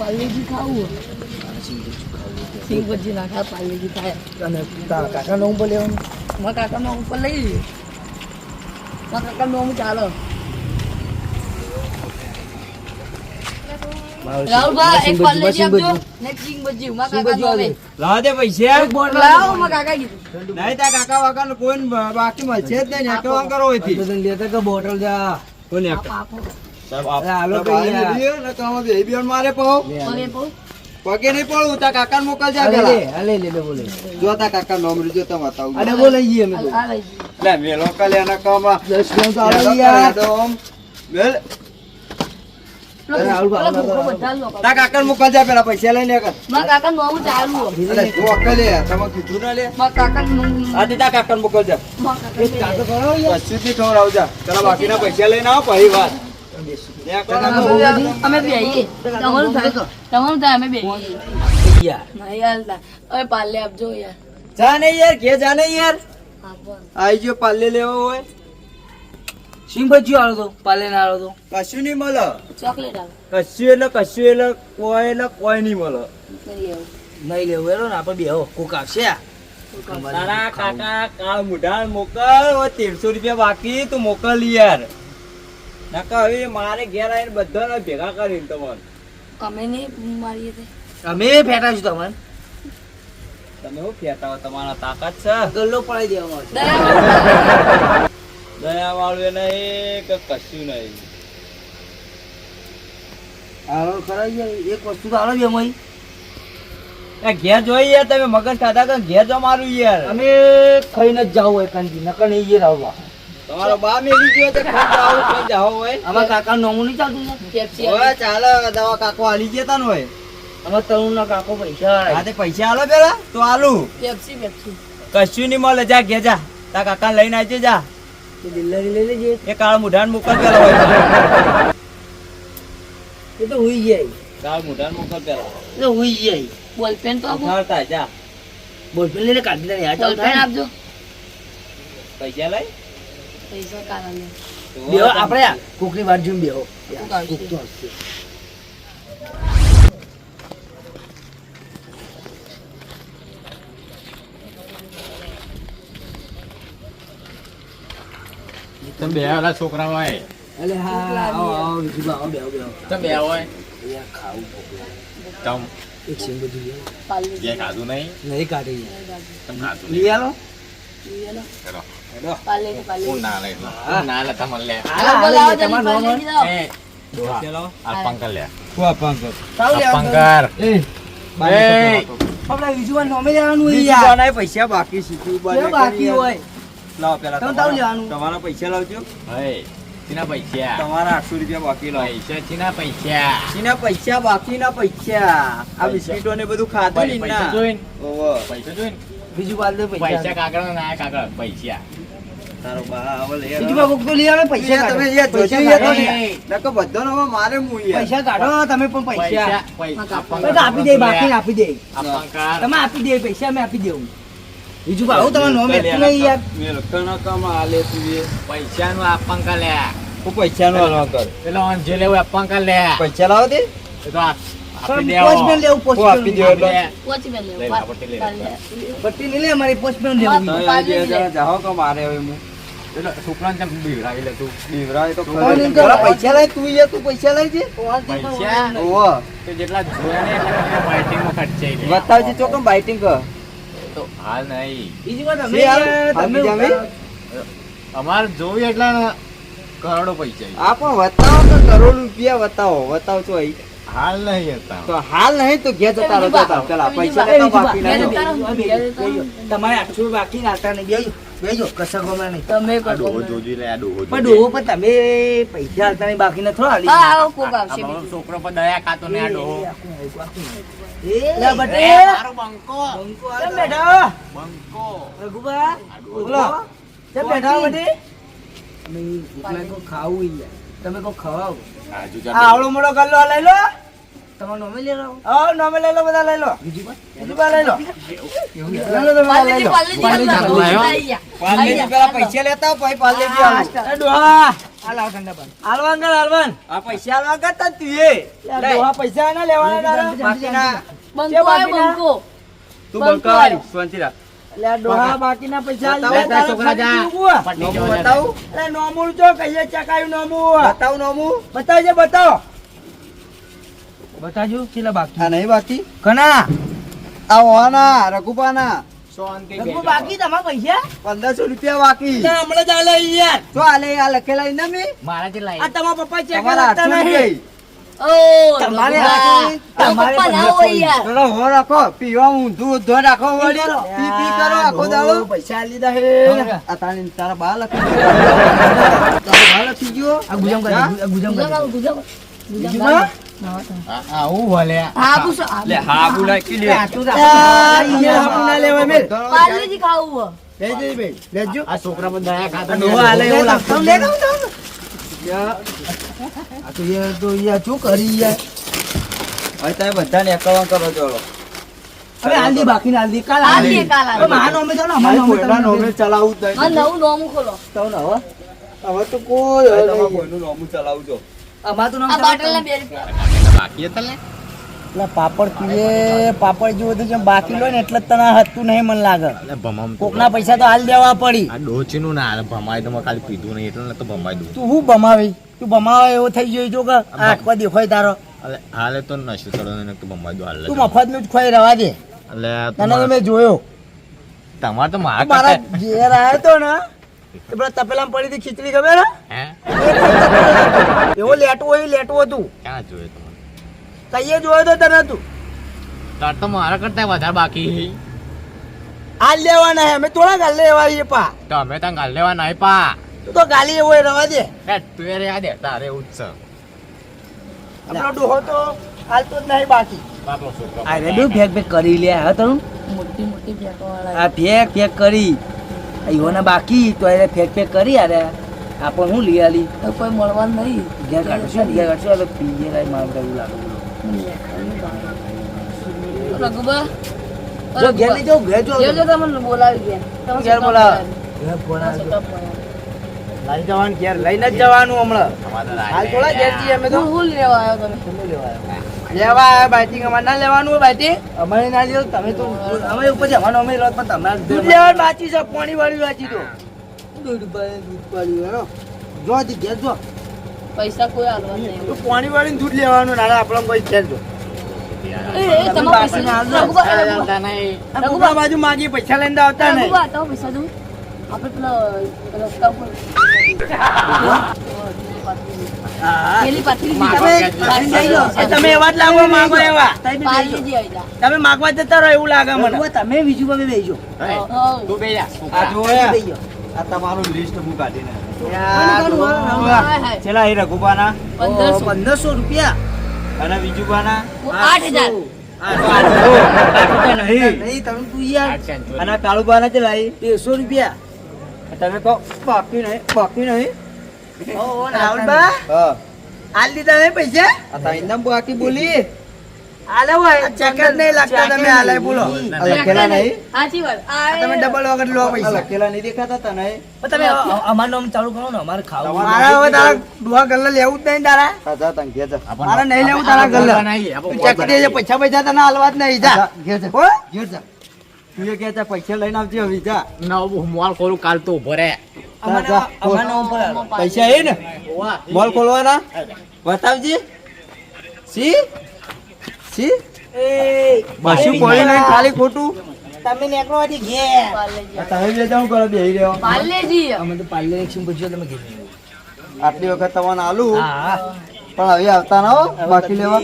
પાર્લેજી ખાવું સિંગ ભજી ના ખા પાર્લેજી ખાય. અને તારા કાકાનો ઉપર લેવાનું? મારા કાકાનો ઉપર લઈ જઈએ મારા કાકાનો આમ ચાલો રાહુલભાઈ એક પાર્લેજી આપજો. ને એક સિંગ ભજી મારા કાકાનો હવે લાવ દે પૈસા. લાવો મારા કાકા કીધું. નહીં તા કાકા વાકા કોઈ બાકી મળશે જ નહીં નેકવા કરો હોયથી બધું લેતા કે બોટલ જા. કોને આપો? પગે નહીં પડું તા કાકા મોકલજે પેલા. લે હાલે લે લે બોલે. જો તા કાકા નોમ રીજો તમે બતાવું અરે બોલે જઈએ અમે તો. આ લઈ જઈએ લે મેલો કલે એના કામમાં. દસ ગ્રામ તો યાર મેલ પેલો અરે રાહુલભાઈ, પેલો રાહુલભાઈ. ભૂખો બધા લોકો. તા કાકા મોકલજે પેલા પૈસા લઈને કર કાકા નું ચાલુ હો. અરે જો અકલે તમે કીધું ના લે. કાકા નું તા કાકા મોકલજે. કાતો કાકા કરો યાર. કશું થી ખવડાવજા પેલા બાકીના પૈસા લઈને આવો પછી વાત. ના કોઈ એટલે કોઈ નહીં મળે નહીં લેવું ને આપણે બેહો કોક, કાકા કાળ મુઢા મોકલ ઓ તેરસો રૂપિયા બાકી, તું મોકલ યાર. નકા હવે મારે ઘેર આવીને બધાને ભેગા કરીને તમારે. અમે નહીં મારીએ તે. અમે ફેટા તમને. તમે હો તમારા તાકાત છે? ગલ્લો પડાઈ દયા દયા. વાળું નહીં કે કશું નહીં. હાલો ખરા એક વસ્તુ તો બે મય ઘેર જોઈ યાર તમે મગજ ખાધા કે ઘેર જો મારું યાર. અમે ખાઈને જ જાવ એક નકર નહીં આવવા. રાવવા તમારો બા મેલી ગયો છે ખાઈ આવું ખાઈ જાવ હોય. અમારા કાકા નોમું નહીં ચાલતું કેપ્સી હવે ચાલે દવા કાકો આલી જતા ને હોય અમારા તરુણ ના કાકો પૈસા હા તે પૈસા આલો પેલા? તો આલુ. કેપ્સી કેપ્સી. કશું નહીં મળે જા ઘે જા. તા કાકા લઈને આવજે જા. તે બિલ્લારી લઈ લેજે. એ કાળ મુઢાન મોકલ પેલા હોય. એ તો હુઈ જાય. કાળ મુઢાન મોકલ પેલા એ તો હુઈ જાય. બોલપેન તો આપો. ઉઠાડતા જા. બોલપેન લઈને કાઢી દે યાર. ચાલ બોલપેન આપજો. પૈસા લઈ? બેહો આપણે કોકની વાત જોઈને બેહો. કોક તો હસશે. તમે બે ઓલા છોકરા હોય અલે હા આવો આવો વિજુબા આવો બેહો બેહો તમે બે હોય યાર ખાવું તમ. એક સિંગ બધું પાલે ખાધું નહીં? નહીં કાઢી. તમે લઈ આલો લે લે લે લઈ લે ચાલો યાર. પંકર એ એ આપણે વિજુબા નોમે લેવાનું હોય બીજું યાર પૈસા બાકી બાકી હોય લાવો પેલા તમારા- પૈસા લાવજો હે પૈસા તમારા આઠસો રૂપિયા બાકી લાવો પૈસા પૈસા એના પૈસા બાકીના પૈસા આ બિસ્કીટો ને બધું ખાધું ને પૈસા જોઈને પૈસા જોઈને વિજુબા દે પૈસા પૈસા કાગળ ના કાગળ પૈસા તારો બા હવે લઈ વિજુબા આવો. કોક તો લઈ આવે પૈસા યાર, પૈસા. તમે. મારે પૈસા કાઢો તમે પણ પૈસા. આપી દે બાકી આપી દે. તમે આપી દે પૈસા અમે આપી દેવું. બીજું ભાવ તમારે નોમ એટલું નહીં યાર. મેં લખણ કામાં આલે તું પૈસા નું આ પંકર લે. હું પૈસાનો હાલવા કર. પેલો જે લેવું લે. પૈસા? તો? પોસ્ટમેન લેવું પટ્ટી લો. અમારી પોસ્ટમેન લેવું. હા, જાઓ તો મારે હવે મું. છોકરાને કેમ બીવડાવી લે તું? બીવરાય તો કોણ ખરો. નહીં કરે? પેલા પૈસા લાય તું યાર, તું પૈસા લાય છે પૈસા? ઓવો. તો જેટલા જોયા ને એટલા ખર્ચાઈ બતાવજે બાઇટિંગ કર? તો હાલ નહીં. બીજું વાત? અમારે એટલા કરોડો પૈસા આ પણ બતાવો તો કરોડ રૂપિયા બતાવો બતાવ છો અહીં. હાલ નહીં હતા તો હાલ નહીં તો ઘેર જતા રહો જતા પેલા પૈસા બાકી. તમારે આઠસો બાકી નાખતા નહીં બેજો બેજો કશા નહીં. તમે આ ડોહો. જોજી લે આ ડોહો પણ. ડોહો પણ તમે પૈસા હાલતા નહીં બાકી નથી આલી હા, આવો કોક આવશે મારો છોકરો પર દયા કાતો ને આ ડોહો. એ લે બટે મારો બંકો. કેમ બેઠા બંકો. રઘુબા બોલો. કેમ બેઠા બટે. અમે એકલા કો ખાવું ઈ તમે કો આ આવડો મોડો ગલ્લો લઈ લો. તમારો નોમે લઈ લો હા નોમે લઈ લો બધા લઈ લો. બીજું બીજું બા લઈ લો. લઈ લો તમે લઈ લો. પાલેજી, પાલેજી પાલેજી, આવ્યો? આઈ ગયા. પાર્લેજી પેલા પૈસા લેતા આવો, પછી પાર્લેજી આવો. એ ડોહા હાલવાન કર હાલવાન આ પૈસા આલવા કરતા તું એ. ડોહા પૈસા ના લેવાના તારા. બાકીના બંકો આય બંકો તું બંકો બંકાવાળી આયો. શાંતિ ડોહા બાકીના પૈસા બતાવો, લે, તારા છોકરા જા. ખાલી જીવવું. પટી નોમું જવાના. બતાવું? અરે નોમું જો કહીએ ચકાયું નોમું. બતાવું નોમું? બતાવજે બતાવો. બતાવજો કેટલા બાકી? આ નહીં બાકી? કના આ ઓના રઘુપાના શાંતિ બાકી તમારા પૈસા? પંદરસો રૂપિયા બાકી. હમણાં જ આલે યાર તો આલે આ લખેલા ઇનામની મારા જેટલા આ તમારા પપ્પા ચેક કરતા નહીં. ઓ તમારે તારા તમારે ના હોય યાર પેલો હો રાખો. પીવા ઊંધું ઊંધું રાખો વળી. પી પી કરો આખો દાડો. પૈસા લીધા હે. આ તારી તારા બા લખી ગયો તારા બા લખી ગયો. આ ગુજામ કરી ગુજામ ગુજામ ગુજામ. ગુજામ બીજું લાવો. આ- આવું ભલે હા લે હા બોલાકી લે આ ઈયર ના લેવાય મેલ પાર્લેજી ખાવું હો. લેજે ભાઈ લેજો આ છોકરા પણ દયા ખાતા ડોહા હાલે એવું લાગતું લે લે આ તો યાર તો યાર શું કરી યાર હવે તમે બધાને એકાવન કરો ચોલો અરે હાલદી બાકી ના હાલદી કાલ હાલ હાલદી કાલ મારા નોમે ને નોમે નોમે તમે જ નહીં નવું નોમું ખોલો તો હવે હવે તો કોઈ તમારે નહીં. કોઈનું નોમું ચલાવજો અમાર નામ આ બે રૂપિયા. બાકી હતા એટલે પાપડ પીએ પાપડ જેવું બધું જેમ બાકી લો ને એટલે તને હતું નહીં મને લાગે. તો કોકના પૈસા તો હાલ દેવા પડી. આ ડોચીનું ના હાલે ભમાય તો ખાલી પીધું નહીં એટલે તો ભમાઈ દઉં. તું હું ભમાવી? તું ભમાવે એવો થઈ ગયો જો કે આટકો દેખાય તારો. હાલે તો નશો ચડો ને ભમાઈ દઉં હાલે તું મફતનું જ ખોઈ રવા દે. એટલે તને તો મેં જોયો. તમારે તો મારા ઘેર આવ્યો તો ને એ પેલા તપેલામાં પડી હતી ખીચડી ખબર હે? હે? એવો લેટવો એ લેટવો હતું. ક્યાં જોયો તમે? કઈએ જોયો તો તને તું તાર તો મારા કરતા વધારે બાકી. હાલ લેવાના હે અમે થોડા ગાલ લેવા એ પા. તો અમે ત્યાં ગાલ લેવા નહીં પા. તું તો ગાલી એવો રવા દે. એ તું એ રહ્યા દે તારે ઉત્સવ આપણો ડોહો તો હાલતો જ નહીં બાકી. અરે બે ફેક ફેક કરી લે હા તરું મોટી મોટી ફેંકવાવાળા. આ ફેક ફેક કરી. ઈઓના બાકી તો એને ફેક ફેક કરી અરે આપણ હું લઈ આલી. તો કોઈ મળવાનું નહીં. ઘેર કાઢશો ને ઘેર કાઢશો એટલે પીએ કાંઈ મારું એવું લાગે રઘુબા જો ઘેર નહીં જાઉં ઘેર જો. તમને બોલાવી ગયા તમે ઘેર બોલાવ. ઘેર બોલાવે? બોલાવે. શું કામ બોલાવે? લઈ જવાનું ઘેર લઈને જ જવાનું હમણાં. હાલ થોડા ઘેર છીએ અમે તો હું હું લેવા આવ્યો તમે લેવા આવ્યા? બાઇટિંગ અમારે ના લેવાનું હોય અમારે ના લ્યો તમે તો અમે ઉપર જવાનું અમે લો પણ તમારે દૂધ લેવાનું. બાકી છે પાણી વાળી બાકી તો. દૂધ દૂધ વાળી જો હજી ઘેર જો. પૈસા કોઈ આલવા નહીં. તું પાણી વાળી દૂધ લેવાનું નાના આપણે કોઈ ઘેર જો એ એ તમારા પૈસા રઘુબા એ રઘુબા આવતા નહીં આ કોકના બાજુ માગી પૈસા લઈને આવતા નહીં. પૈસા દઉં. આપણે પેલા રસ્તા ઉપર તમે માગવા જતા રહો એવું લાગે મને. તમે બીજું પગે બેસજો હે, હઉ. તું બે જા. આ જુઓ યાર. આ તમારું લિસ્ટ હું કાઢીને. હાય, હાય. છેલ્લા એ રઘુબાના પંદરસો. પંદરસો રૂપિયા. અને બીજું બાના આઠ હજાર. નહીં. નહીં તમે તું યાર. આઠ સેન્ચુરી. અને કાળુબાના ચેલા એ? તેરસો રૂપિયા. તમે કહો બાકી નહીં બાકી નહીં. રાહુલબા હા. હાલ દીધા નહીં પૈસા? આ તારી બાકી બોલી. હાલે હોય. ચેક નહીં લાગતા તમે હાલે બોલો. લખેલા નહીં. સાચી વાત. તમે ડબલ વગર લો પૈસા. લખેલા નહીં દેખાતા તને? તમે અમારું નામ ચાલુ કરો ને અમારે ખાવું મારા હવે તારા દુઆ ગલ્લા લેવું જ નહીં તારા. હા જા તને ઘેર જા. આપણને- નહીં લેવું તારા ગલ્લા. નહીં, પૈસા પૈસા તને હાલવા જ નહીં જા. ઘેર જા. ઘેર જા. તું એ કે જા પૈસા લઈને આવજે હવે ના હું મોલ ખોલું કાલ તો ઊભો રહે. પૈસા એ ને? મોલ ખોલવાના? બતાવજે. સી? સી? બસ્યું પડી નહીં ખાલી ખોટું? તમે નીકળો હજી ઘેર. તમે બે જાઉં કરો બેહી રહ્યો પાર્લેજી અમે તો પાર્લર એક પૂછ્યો તમે ઘેર આટલી વખત તમને આલુ. હા. પણ હવે આવતા ના હો બાકી લેવા.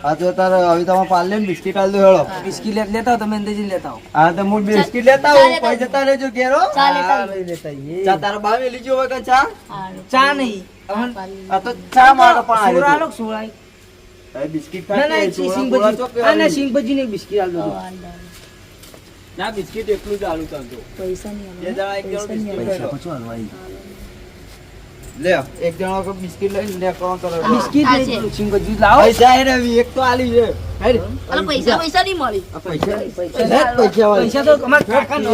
આ તો તારે હવે તમે પાર્લે ને બિસ્કિટ આલ દો હેળો. બિસ્કિટ લે- લેતા તમે લેતા હો હા તો હું બિસ્કિટ લેતા હું જતા રહેજો ઘેરો. ચા લેતા લઈ લેતા ચા તારા ચા? ચા નહીં. આ તો ચા માટે પણ આવ્યો લો, સોડા. હવે બિસ્કિટ ના ના સિંગ સોડા ભજી બોલા ચોકે હા, ના સિંગ ભજી ને બિસ્કિટ આલ દો. ના બિસ્કિટ એકલું જ આલુ તંતો પૈસા નહીં પૈસા નહીં બિસ્કિટ પૈસા પછી આવી. લે. એક જણો કે બિસ્કિટ લઈને લે કોણ કરો? બિસ્કિટ લઈ છે. લો, લાવો. પૈસા હે રવિ એક તો આલી છે. પૈસા પૈસા નહીં મળી. પૈસા. પૈસા પૈસા વાળી. પૈસા તો અમારા કાકા નો